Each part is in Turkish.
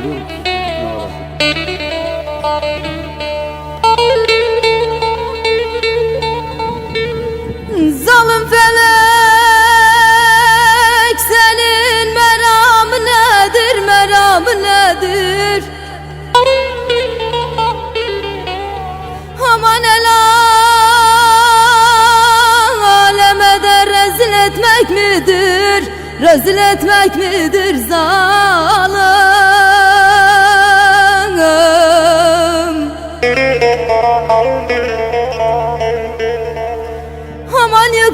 biliyor musun? Zalim felek senin meram nedir meram nedir? Aman el aleme de rezil etmek midir? Rezil etmek midir zalim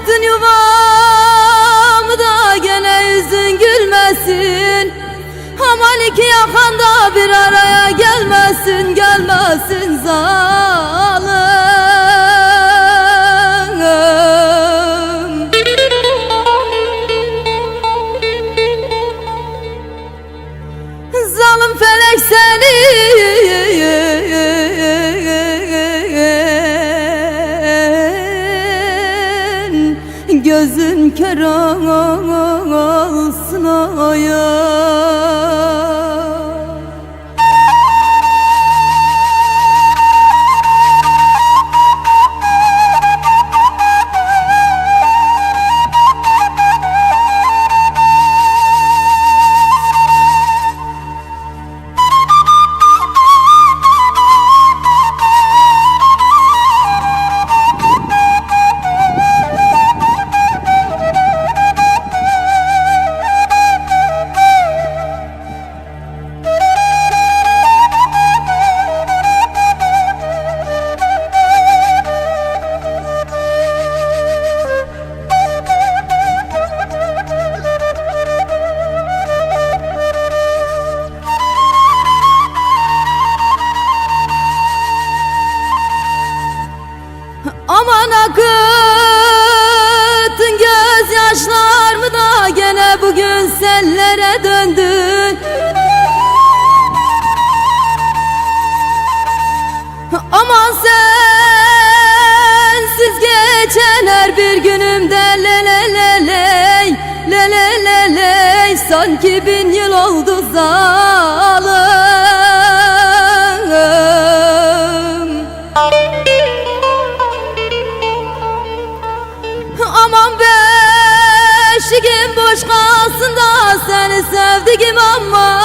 Aman yıktın yuvamı da gene yüzün gülmesin. Aman iki yakanda bir araya gelmesin gelmesin zalim kör olsun aya Aman akıttın gözyaşlarımı da gene bugün sellere döndü Aman sensiz geçen her bir günümde le le le ley Le le le ley sanki bin yıl oldu zalim Aman beşiğim boş kalsın da seni sevdiğim ama